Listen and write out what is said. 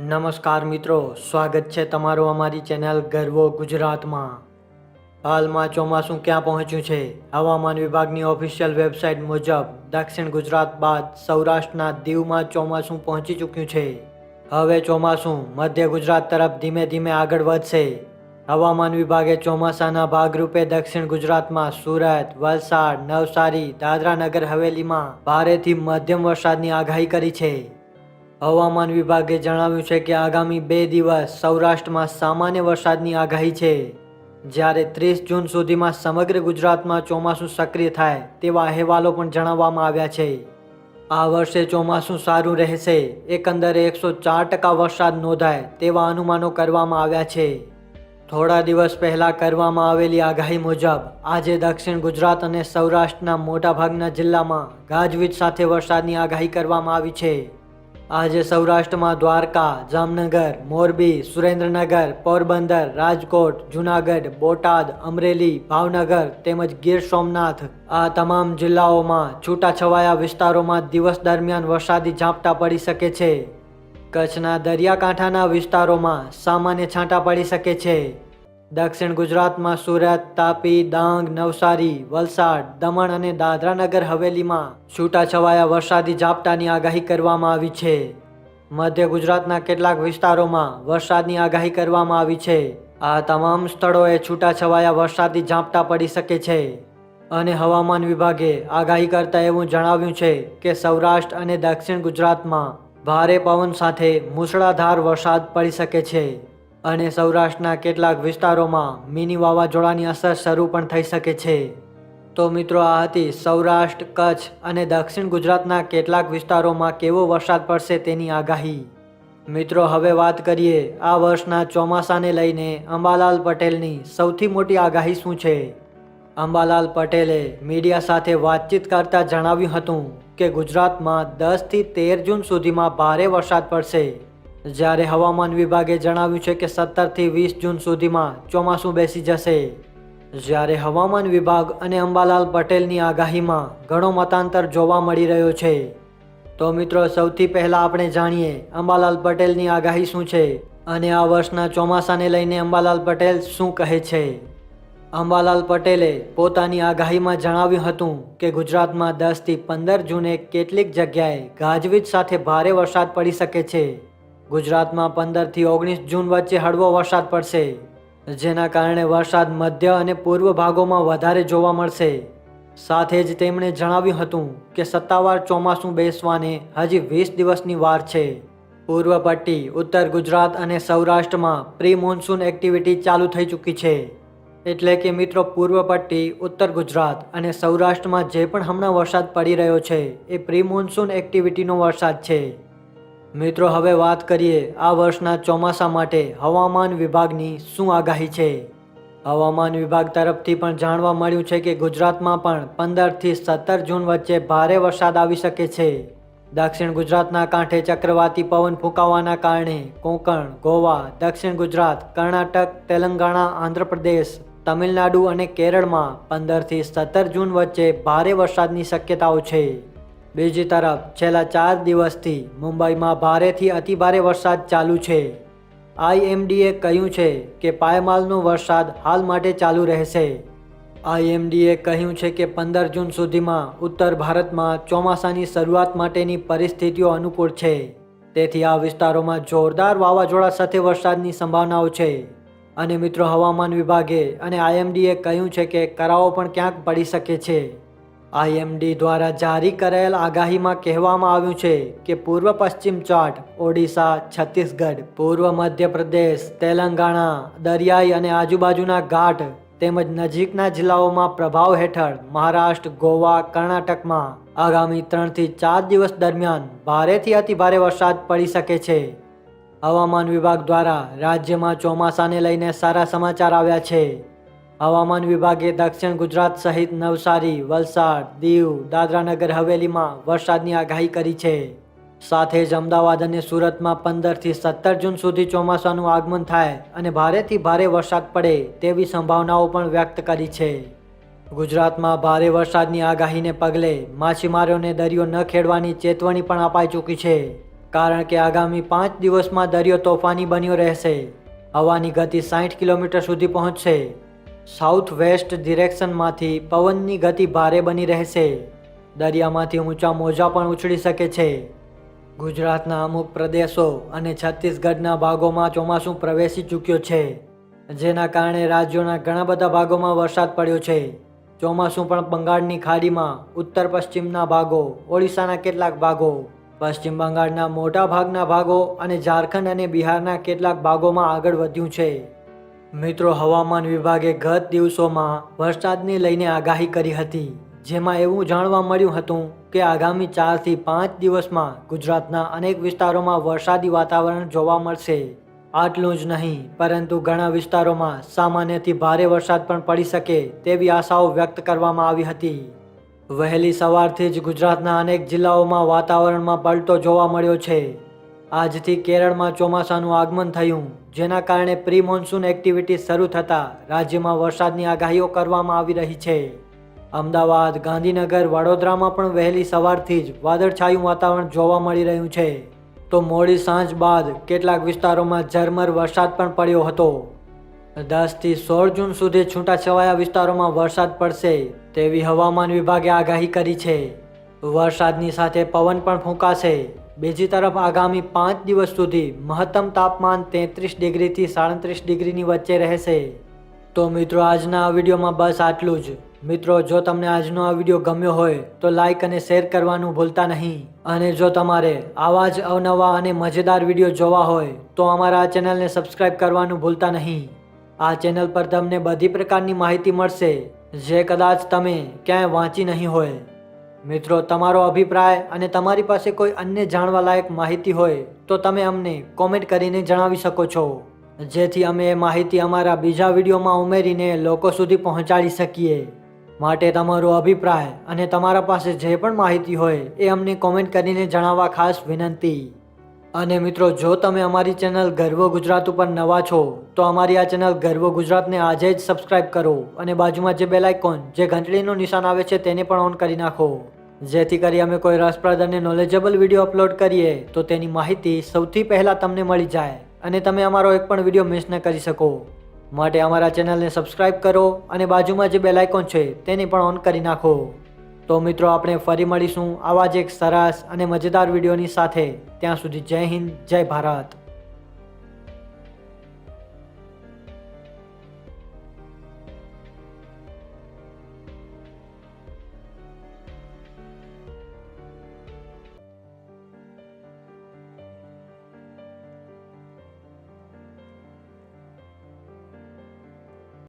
નમસ્કાર મિત્રો, સ્વાગત છે તમારું અમારી ચેનલ ગર્વો ગુજરાતમાં. હાલમાં ચોમાસું ક્યાં પહોંચ્યું છે? હવામાન વિભાગની ઓફિશિયલ વેબસાઇટ મુજબ, દક્ષિણ ગુજરાત બાદ સૌરાષ્ટ્રના દીવમાં ચોમાસું પહોંચી ચૂક્યું છે. હવે ચોમાસું મધ્ય ગુજરાત તરફ ધીમે ધીમે આગળ વધશે. હવામાન વિભાગે ચોમાસાના ભાગરૂપે દક્ષિણ ગુજરાતમાં સુરત, વલસાડ, નવસારી, દાદરા નગર હવેલીમાં ભારેથી મધ્યમ વરસાદની આગાહી કરી છે. હવામાન વિભાગે જણાવ્યું છે કે આગામી બે દિવસ સૌરાષ્ટ્રમાં સામાન્ય વરસાદની આગાહી છે. જ્યારે ત્રીસ જૂન સુધીમાં સમગ્ર ગુજરાતમાં ચોમાસું સક્રિય થાય તેવા અહેવાલો પણ જણાવવામાં આવ્યા છે. આ વર્ષે ચોમાસું સારું રહેશે, એકંદરે એકસો ચાર ટકા વરસાદ નોંધાય તેવા અનુમાનો કરવામાં આવ્યા છે. થોડા દિવસ પહેલાં કરવામાં આવેલી આગાહી મુજબ, આજે દક્ષિણ ગુજરાત અને સૌરાષ્ટ્રના મોટાભાગના જિલ્લામાં ગાજવીજ સાથે વરસાદની આગાહી કરવામાં આવી છે. આજે સૌરાષ્ટ્રમાં દ્વારકા, જામનગર, મોરબી, સુરેન્દ્રનગર, પોરબંદર, રાજકોટ, જુનાગઢ, બોટાદ, અમરેલી, ભાવનગર તેમજ ગીર સોમનાથ આ તમામ જિલ્લાઓમાં છૂટાછવાયા વિસ્તારોમાં દિવસ દરમિયાન વરસાદી ઝાપટા પડી શકે છે. કચ્છના દરિયાકાંઠાના વિસ્તારોમાં સામાન્ય છાંટા પડી શકે છે. દક્ષિણ ગુજરાતમાં સુરત, તાપી, ડાંગ, નવસારી, વલસાડ, દમણ અને દાદરાનગર હવેલીમાં છૂટાછવાયા વરસાદી ઝાપટાની આગાહી કરવામાં આવી છે. મધ્ય ગુજરાતના કેટલાક વિસ્તારોમાં વરસાદની આગાહી કરવામાં આવી છે. આ તમામ સ્થળોએ છૂટાછવાયા વરસાદી ઝાપટા પડી શકે છે. અને હવામાન વિભાગે આગાહી કરતા એવું જણાવ્યું છે કે સૌરાષ્ટ્ર અને દક્ષિણ ગુજરાતમાં ભારે પવન સાથે મૂસળાધાર વરસાદ પડી શકે છે. અને સૌરાષ્ટ્રના કેટલાક વિસ્તારોમાં મિની વાવાઝોડાની અસર શરૂ પણ થઈ શકે છે. તો મિત્રો, આ હતી સૌરાષ્ટ્ર, કચ્છ અને દક્ષિણ ગુજરાતના કેટલાક વિસ્તારોમાં કેવો વરસાદ પડશે તેની આગાહી. મિત્રો, હવે વાત કરીએ આ વર્ષના ચોમાસાને લઈને અંબાલાલ પટેલની સૌથી મોટી આગાહી શું છે? અંબાલાલ પટેલે મીડિયા સાથે વાતચીત કરતા જણાવ્યું હતું કે ગુજરાતમાં દસથી તેર જૂન સુધીમાં ભારે વરસાદ પડશે. જ્યારે હવામાન વિભાગે જણાવ્યું છે કે સત્તરથી વીસ જૂન સુધીમાં ચોમાસું બેસી જશે. જ્યારે હવામાન વિભાગ અને અંબાલાલ પટેલની આગાહીમાં ઘણો મતાંતર જોવા મળી રહ્યો છે. તો મિત્રો, સૌથી પહેલાં આપણે જાણીએ અંબાલાલ પટેલની આગાહી શું છે અને આ વર્ષના ચોમાસાને લઈને અંબાલાલ પટેલ શું કહે છે? અંબાલાલ પટેલે પોતાની આગાહીમાં જણાવ્યું હતું કે ગુજરાતમાં દસથી પંદર જૂને કેટલીક જગ્યાએ ગાજવીજ સાથે ભારે વરસાદ પડી શકે છે. ગુજરાતમાં પંદરથી ઓગણીસ જૂન વચ્ચે હળવો વરસાદ પડશે, જેના કારણે વરસાદ મધ્ય અને પૂર્વ ભાગોમાં વધારે જોવા મળશે. સાથે જ તેમણે જણાવ્યું હતું કે સત્તાવાર ચોમાસું બેસવાને હજી વીસ દિવસની વાર છે. પૂર્વ પટ્ટી, ઉત્તર ગુજરાત અને સૌરાષ્ટ્રમાં પ્રી મોન્સૂન એક્ટિવિટી ચાલુ થઈ ચૂકી છે. એટલે કે મિત્રો, પૂર્વ પટ્ટી, ઉત્તર ગુજરાત અને સૌરાષ્ટ્રમાં જે પણ હમણાં વરસાદ પડી રહ્યો છે, એ પ્રી મોન્સૂન એક્ટિવિટીનો વરસાદ છે. મિત્રો, હવે વાત કરીએ આ વર્ષના ચોમાસા માટે હવામાન વિભાગની શું આગાહી છે? હવામાન વિભાગ તરફથી પણ જાણવા મળ્યું છે કે ગુજરાતમાં પણ પંદરથી સત્તર જૂન વચ્ચે ભારે વરસાદ આવી શકે છે. દક્ષિણ ગુજરાતના કાંઠે ચક્રવાતી પવન ફૂંકાવાના કારણે કોંકણ, ગોવા, દક્ષિણ ગુજરાત, કર્ણાટક, તેલંગાણા, આંધ્રપ્રદેશ, તમિલનાડુ અને કેરળમાં પંદરથી સત્તર જૂન વચ્ચે ભારે વરસાદની શક્યતાઓ છે. બીજી તરફ, છેલ્લા ચાર દિવસથી મુંબઈમાં ભારેથી અતિભારે વરસાદ ચાલુ છે. આઈએમડીએ કહ્યું છે કે પાયમાલનો વરસાદ હાલ માટે ચાલુ રહેશે. આઈએમડીએ કહ્યું છે કે પંદર જૂન સુધીમાં ઉત્તર ભારતમાં ચોમાસાની શરૂઆત માટેની પરિસ્થિતિઓ અનુકૂળ છે. તેથી આ વિસ્તારોમાં જોરદાર વાવાઝોડા સાથે વરસાદની સંભાવનાઓ છે. અને મિત્રો, હવામાન વિભાગે અને આઈએમડીએ કહ્યું છે કે કરાવો પણ ક્યાંક પડી શકે છે. આઈએમડી દ્વારા જારી કરાયેલ આગાહીમાં કહેવામાં આવ્યું છે કે પૂર્વ પશ્ચિમ ચાટ, ઓડિશા, છત્તીસગઢ, પૂર્વ મધ્યપ્રદેશ, તેલંગાણા, દરિયાઈ અને આજુબાજુના ઘાટ તેમજ નજીકના જિલ્લાઓમાં પ્રભાવ હેઠળ મહારાષ્ટ્ર, ગોવા, કર્ણાટકમાં આગામી ત્રણથી ચાર દિવસ દરમિયાન ભારેથી અતિભારે વરસાદ પડી શકે છે. હવામાન વિભાગ દ્વારા રાજ્યમાં ચોમાસાને લઈને સારા સમાચાર આવ્યા છે. હવામાન વિભાગે દક્ષિણ ગુજરાત સહિત નવસારી, વલસાડ, દીવ, દાદરાનગર હવેલીમાં વરસાદની આગાહી કરી છે. સાથે જ અમદાવાદ અને સુરતમાં પંદરથી સત્તર જૂન સુધી ચોમાસાનું આગમન થાય અને ભારેથી ભારે વરસાદ પડે તેવી સંભાવનાઓ પણ વ્યક્ત કરી છે. ગુજરાતમાં ભારે વરસાદની આગાહીને પગલે માછીમારોને દરિયો ન ખેડવાની ચેતવણી પણ અપાઈ ચૂકી છે, કારણ કે આગામી પાંચ દિવસમાં દરિયો તોફાની બન્યો રહેશે. હવાની ગતિ સાઠ કિલોમીટર સુધી પહોંચશે. સાઉથ વેસ્ટ ડિરેક્શનમાંથી પવનની ગતિ ભારે બની રહેશે. દરિયામાંથી ઊંચા મોજા પણ ઉછળી શકે છે. ગુજરાતના અમુક પ્રદેશો અને છત્તીસગઢના ભાગોમાં ચોમાસું પ્રવેશી ચૂક્યો છે, જેના કારણે રાજ્યોના ઘણા બધા ભાગોમાં વરસાદ પડ્યો છે. ચોમાસું પણ બંગાળની ખાડીમાં, ઉત્તર પશ્ચિમના ભાગો, ઓડિશાના કેટલાક ભાગો, પશ્ચિમ બંગાળના મોટા ભાગના ભાગો અને ઝારખંડ અને બિહારના કેટલાક ભાગોમાં આગળ વધ્યું છે. મિત્રો, હવામાન વિભાગે ગત દિવસોમાં વરસાદને લઈને આગાહી કરી હતી. જેમાં એવું જાણવા મળ્યું હતું કે આગામી ચારથી પાંચ દિવસમાં ગુજરાતના અનેક વિસ્તારોમાં વરસાદી વાતાવરણ જોવા મળશે. આટલું જ નહીં, પરંતુ ઘણા વિસ્તારોમાં સામાન્યથી ભારે વરસાદ પણ પડી શકે તેવી આશાઓ વ્યક્ત કરવામાં આવી હતી. વહેલી સવારથી જ ગુજરાતના અનેક જિલ્લાઓમાં વાતાવરણમાં પલટો જોવા મળ્યો છે. આજથી કેરળમાં ચોમાસાનું આગમન થયું. જેના કારણે પ્રી મોન્સૂન એક્ટિવિટી શરૂ થતાં રાજ્યમાં વરસાદની આગાહીઓ કરવામાં આવી રહી છે. અમદાવાદ, ગાંધીનગર, વડોદરામાં પણ વહેલી સવારથી જ વાદળછાયું વાતાવરણ જોવા મળી રહ્યું છે. તો મોડી સાંજ બાદ કેટલાક વિસ્તારોમાં ઝરમર વરસાદ પણ પડ્યો હતો. દસથી સોળ જૂન સુધી છૂટાછવાયા વિસ્તારોમાં વરસાદ પડશે તેવી હવામાન વિભાગે આગાહી કરી છે. વરસાદની સાથે પવન પણ ફૂંકાશે. બીજી તરફ આગામી પાંચ દિવસ સુધી મહત્તમ તાપમાન તેત્રીસ ડિગ્રીથી સાડત્રીસ ડિગ્રીની વચ્ચે રહેશે. તો મિત્રો, આજના આ વિડીયોમાં બસ આટલું જ. મિત્રો, જો તમને આજનો આ વીડિયો ગમ્યો હોય, તો લાઇક અને શેર કરવાનું ભૂલતા નહીં. અને જો તમારે આવા જ અવનવા અને મજેદાર વીડિયો જોવા હોય, તો અમારા આ ચેનલને સબસ્ક્રાઇબ કરવાનું ભૂલતા નહીં. આ ચેનલ પર તમને બધી પ્રકારની માહિતી મળશે, જે કદાચ તમે ક્યાંય વાંચી નહીં હોય. મિત્રો, તમારો અભિપ્રાય અને તમારી પાસે કોઈ અન્ય જાણવા લાયક માહિતી હોય તો તમે અમને કોમેન્ટ કરીને જણાવી શકો છો. જેથી અમે એ માહિતી અમારા બીજા વિડીયોમાં ઉમેરીને લોકો સુધી પહોંચાડી શકીએ. માટે તમારો અભિપ્રાય અને તમારા પાસે જે પણ માહિતી હોય એ અમને કોમેન્ટ કરીને જણાવવા ખાસ વિનંતી. અને મિત્રો, જો તમે અમારી ચેનલ ગર્વ ગુજરાત ઉપર નવા છો, તો અમારી આ ચેનલ ગર્વ ગુજરાતને આજે જ સબસ્ક્રાઇબ કરો અને બાજુમાં જે બેલ આઇકોન જે ઘંટડીનું નિશાન આવે છે તેને પણ ઓન કરી નાખો. જેથી કરી અમે કોઈ રસપ્રદ અને નોલેજેબલ વીડિયો અપલોડ કરીએ, તો તેની માહિતી સૌથી પહેલાં તમને મળી જાય અને તમે અમારો એક પણ વીડિયો મિસ ન કરી શકો. માટે અમારા ચેનલને સબસ્ક્રાઇબ કરો અને બાજુમાં જે બેલ આઇકોન છે, તેને પણ ઓન કરી નાખો. તો મિત્રો, આપણે ફરી મળીશું આવા જ એક સરસ અને મજેદાર વિડીયોની સાથે. ત્યાં સુધી જય હિન્દ, જય ભારત.